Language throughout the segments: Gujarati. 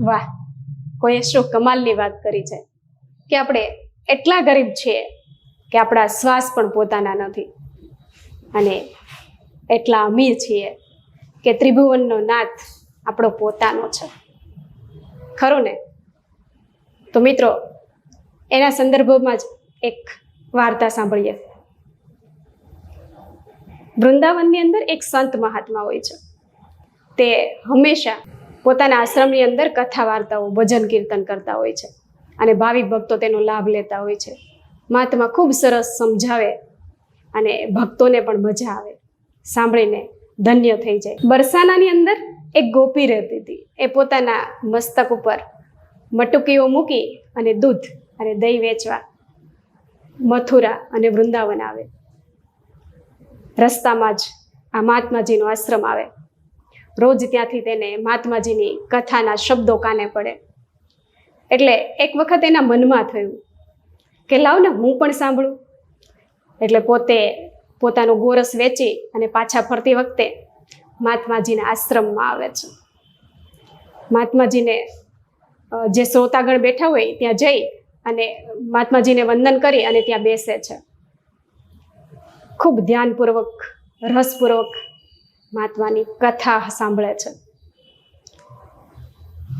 વાહ કોઈએ શું કમાલની વાત કરી છે કે આપણે એટલા ગરીબ છીએ કે આપણા શ્વાસ પણ પોતાના નથી. અને એટલા અમીર છીએ કે ત્રિભુવનનો નાથ આપણો પોતાનો છે. ખરું ને? તો મિત્રો, એના સંદર્ભમાં જ એક વાર્તા સાંભળીએ. વૃંદાવનની અંદર એક સંત મહાત્મા હોય છે. તે હંમેશા પોતાના આશ્રમની અંદર કથા વાર્તાઓ, ભજન કીર્તન કરતા હોય છે. અને ભાવિક ભક્તો તેનો લાભ લેતા હોય છે. મહાત્મા ખૂબ સરસ સમજાવે અને ભક્તોને પણ મજા આવે. સાંભળીને ધન્ય થઈ જાય. બરસાનાની અંદર એક ગોપી રહેતી હતી. એ પોતાના મસ્તક ઉપર મટુકીઓ મૂકી અને દૂધ અને દહીં વેચવા મથુરા અને વૃંદાવન આવે. રસ્તામાં જ આ મહાત્માજીનો આશ્રમ આવે. રોજ ત્યાંથી તેને મહાત્માજીની કથાના શબ્દો કાને પડે. એટલે એક વખત એના મનમાં થયું કે લાવ ને હું પણ સાંભળું. એટલે પોતે પોતાનો ગોરસ વેચી અને પાછા ફરતી વખતે મહાત્માજીના આશ્રમમાં આવે છે. મહાત્માજીને જે શ્રોતાગણ બેઠા હોય ત્યાં જઈ અને મહાત્માજીને વંદન કરી અને ત્યાં બેસે છે. ખૂબ ધ્યાનપૂર્વક, રસપૂર્વક મહાત્માની કથા સાંભળે છે.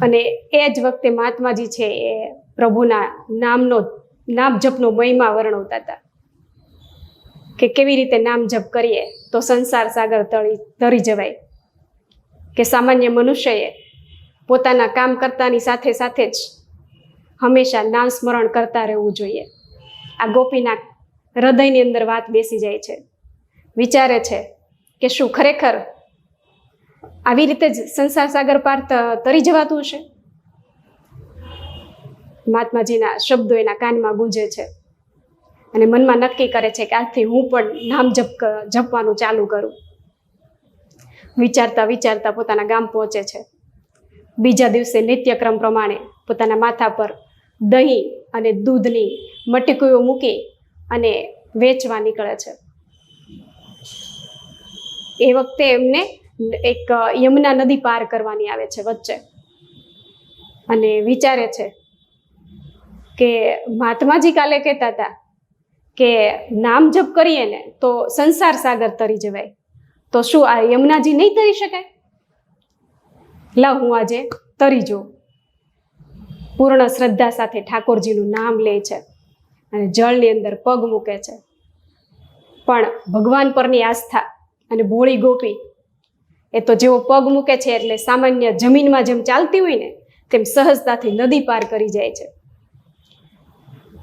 અને એ જ વખતે મહાત્માજી છે એ પ્રભુના નામનો નામ જપનો મહિમા વર્ણવતા હતા. કે કેવી રીતે નામ જપ કરીએ તો સંસાર સાગર તળી, તરી જવાય. કે સામાન્ય મનુષ્યએ પોતાના કામ કરતાની સાથે સાથે જ હંમેશા નામ સ્મરણ કરતા રહેવું જોઈએ. આ ગોપીના હૃદયની અંદર વાત બેસી જાય છે. વિચારે છે કે શું ખરેખર આવી રીતે જ સંસાર સાગર પાર તરી જવાતું હશે? મહાત્માજીના શબ્દો એના કાનમાં ગુંજે છે અને મનમાં નક્કી કરે છે કે આજથી હું પણ નામ જપ, જપવાનું ચાલુ કરું. વિચારતા વિચારતા પોતાના ગામ પહોંચે છે. બીજા દિવસે નિત્યક્રમ પ્રમાણે પોતાના માથા પર દહીં અને દૂધની મટકીઓ મૂકી અને વેચવા નીકળે છે. એ વખતે એમને એક યમુના નદી પાર કરવાની આવે છે વચ્ચે. અને વિચારે છે કે મહાત્માજી કાલે કહેતા હતા કે નામ જપ કરીએ ને તો સંસાર સાગર તરી જવાય. તો શું આ યમુનાજી નહીં તરી શકાય? લા હું આજે તરી જોઉં. પૂર્ણ શ્રદ્ધા સાથે ઠાકોરજીનું નામ લે છે અને જળની અંદર પગ મૂકે છે. પણ ભગવાન પરની આસ્થા અને ભોળી ગોપી એ તો જેવો પગ મૂકે છે એટલે સામાન્ય જમીનમાં જેમ ચાલતી હોય ને, તેમ સહજતાથી નદી પાર કરી જાય છે.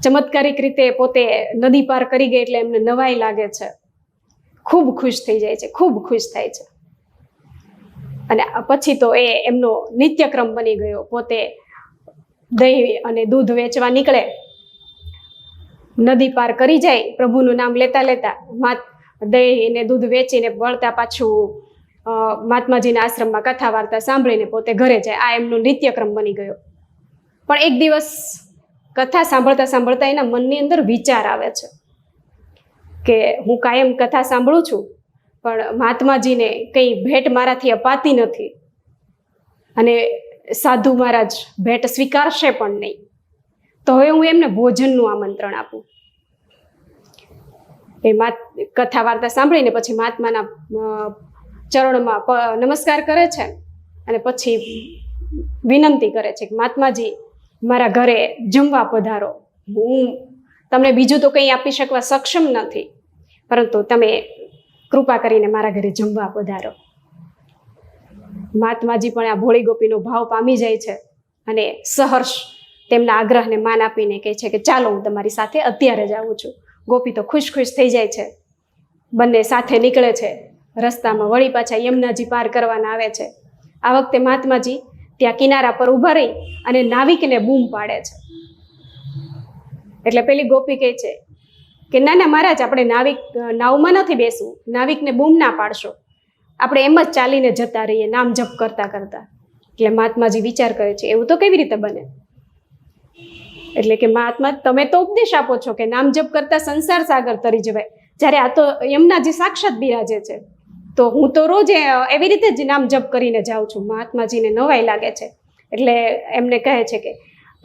ચમત્કારિક રીતે પોતે નદી પાર કરી ગઈ એટલે એમને નવાઈ લાગે છે. ખૂબ ખુશ થઈ જાય છે, ખૂબ ખુશ થાય છે. અને પછી તો એ એમનો નિત્યક્રમ બની ગયો, પોતે દહીં અને દૂધ વેચવા નીકળે. નદી પાર કરી જાય, પ્રભુનું નામ લેતા લેતા દહીં ને દૂધ વેચીને વળતા પાછું મહાત્માજીના આશ્રમમાં કથા વાર્તા સાંભળીને પોતે ઘરે જાય. આ એમનો નિત્યક્રમ બની ગયો. પણ એક દિવસ કથા સાંભળતા સાંભળતા એના મનની અંદર વિચાર આવે છે કે હું કાયમ કથા સાંભળું છું, પણ મહાત્માજીને કંઈ ભેટ મારાથી અપાતી નથી. અને સાધુ મહારાજ ભેટ સ્વીકારશે પણ નહીં. તો હવે હું એમને ભોજનનું આમંત્રણ આપું. એ માત કથા વાર્તા સાંભળીને પછી મહાત્માના ચરણમાં નમસ્કાર કરે છે અને પછી વિનંતી કરે છે કે, મહાત્માજી, મારા ઘરે જમવા પધારો. હું તમને બીજું તો કંઈ આપી શકવા સક્ષમ નથી, પરંતુ તમે કૃપા કરીને મારા ઘરે જમવા પધારો. મહાત્માજી પણ આ ભોળી ગોપીનો ભાવ પામી જાય છે અને સહર્ષ તેમના આગ્રહને માન આપીને કહે છે કે, ચાલો, હું તમારી સાથે અત્યારે જ આવું છું. ગોપી તો ખુશ ખુશ થઈ જાય છે. બંને સાથે નીકળે છે. રસ્તામાં વળી પાછા યમુનાજી પાર કરવાના આવે છે. આ વખતે મહાત્માજી ત્યાં કિનારા પર ઊભા રહી અને નાવિકને બૂમ પાડે છે. એટલે પેલી ગોપી કહે છે કે, ના ના, મહારાજ, આપણે નાવિક, નાવમાં નથી બેસવું. નાવિકને બૂમ ના પાડશો. આપણે એમ જ ચાલીને જતા રહીએ, નામ જપ કરતા કરતા. એટલે મહાત્માજી વિચાર કરે છે, એવું તો કેવી રીતે બને? એટલે કે મહાત્મા, તમે તો ઉપદેશ આપો છો કે નામ જપ કરતા સંસાર સાગર તરી જવાય. જ્યારે આ તો એમના જે સાક્ષાત બિરાજે છે, તો હું તો રોજ એવી રીતે જ નામ જપ કરીને જાઉં છું. મહાત્માજીને નવાઈ લાગે છે. એટલે એમને કહે છે કે,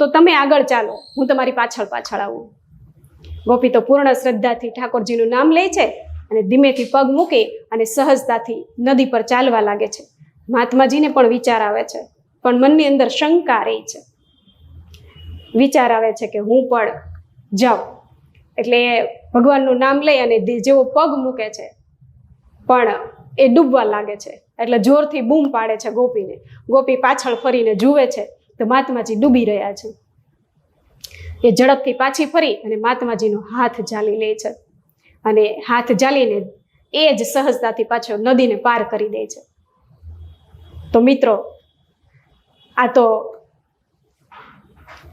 તો તમે આગળ ચાલો, હું તમારી પાછળ પાછળ આવું. ગોપી તો પૂર્ણ શ્રદ્ધાથી ઠાકોરજીનું નામ લે છે અને ધીમેથી પગ મૂકી અને સહજતાથી નદી પર ચાલવા લાગે છે. મહાત્માજીને પણ વિચાર આવે છે, પણ મનની અંદર શંકા રહી છે. વિચાર આવે છે કે હું પણ જાઉં. એટલે એ ભગવાનનું નામ લઈ અને જેવો પગ મૂકે છે. પણ એ ડૂબવા લાગે છે. એટલે જોરથી બૂમ પાડે છે ગોપીને. ગોપી પાછળ ફરીને જુએ છે તો મહાત્માજી ડૂબી રહ્યા છે. એ ઝડપથી પાછી ફરી અને મહાત્માજીનો હાથ જાલી લે છે. અને હાથ જાલીને એ જ સહજતાથી પાછો નદીને પાર કરી દે છે. તો મિત્રો, આ તો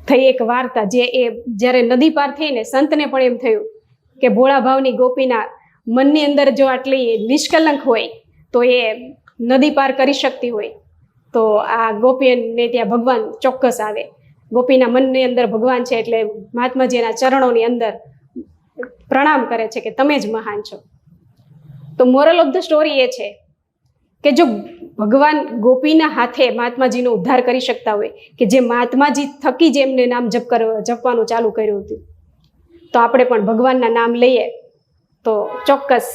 થઈ એક વાર્તા જે એ જ્યારે નદી પાર થઈને સંતને પણ એમ થયું કે ભોળા ભાવની ગોપીના મનની અંદર જો આટલી નિષ્કલંક હોય, તો એ નદી પાર કરી શકતી હોય. તો આ ગોપીને ત્યાં ભગવાન ચોક્કસ આવે. ગોપીના મનની અંદર ભગવાન છે એટલે મહાત્માજીના ચરણોની અંદર પ્રણામ કરે છે કે તમે જ મહાન છો. તો મોરલ ઓફ ધ સ્ટોરી એ છે કે જો ભગવાન ગોપીના હાથે મહાત્માજીનો ઉદ્ધાર કરી શકતા હોય, કે જે મહાત્માજી થકી જ એમને નામ જપ કર, જપવાનું ચાલુ કર્યું હતું, તો આપણે પણ ભગવાનના નામ લઈએ, તો ચોક્કસ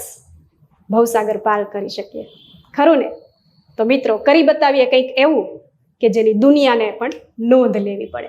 ભવસાગર પાર કરી શકીએ. ખરું ને? તો મિત્રો, કરી બતાવીએ કંઈક એવું કે જેની દુનિયાને પણ નોંધ લેવી પડે.